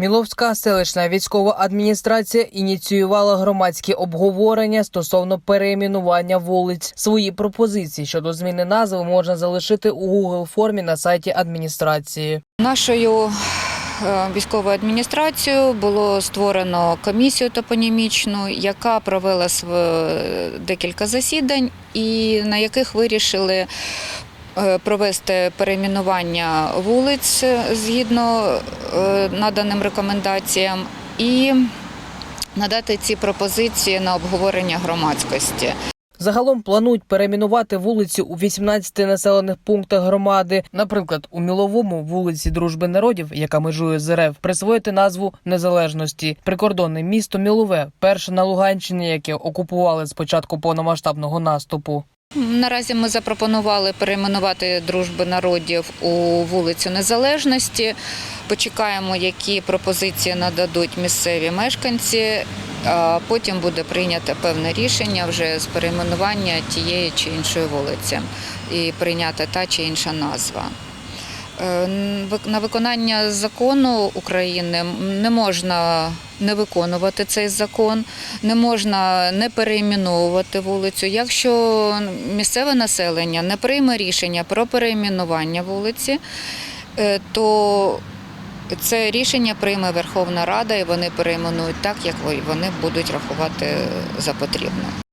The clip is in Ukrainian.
Міловська селищна військова адміністрація ініціювала громадські обговорення стосовно перейменування вулиць. Свої пропозиції щодо зміни назви можна залишити у Google формі на сайті адміністрації. Нашою е, військовою адміністрацією було створено комісію топонімічну, яка провела декілька засідань, і на яких вирішили провести перейменування вулиць згідно е, наданим рекомендаціям і надати ці пропозиції на обговорення громадськості. Загалом планують перейменувати вулиці у 18 населених пунктах громади. Наприклад, у Міловому вулиці Дружби народів, яка межує з РФ, присвоїти назву незалежності. Прикордонне місто Мілове, перше на Луганщині, яке окупували з початку повномасштабного наступу. Наразі ми запропонували перейменувати дружби народів у вулицю Незалежності. Почекаємо, які пропозиції нададуть місцеві мешканці. А потім буде прийнято певне рішення вже з перейменування тієї чи іншої вулиці і прийнята та чи інша назва. Е, На виконання закону України не можна не виконувати цей закон, не можна не перейменовувати вулицю. Якщо місцеве населення не прийме рішення про перейменування вулиці, е, то це рішення прийме Верховна Рада і вони перейменують так, як вони будуть рахувати за потрібне.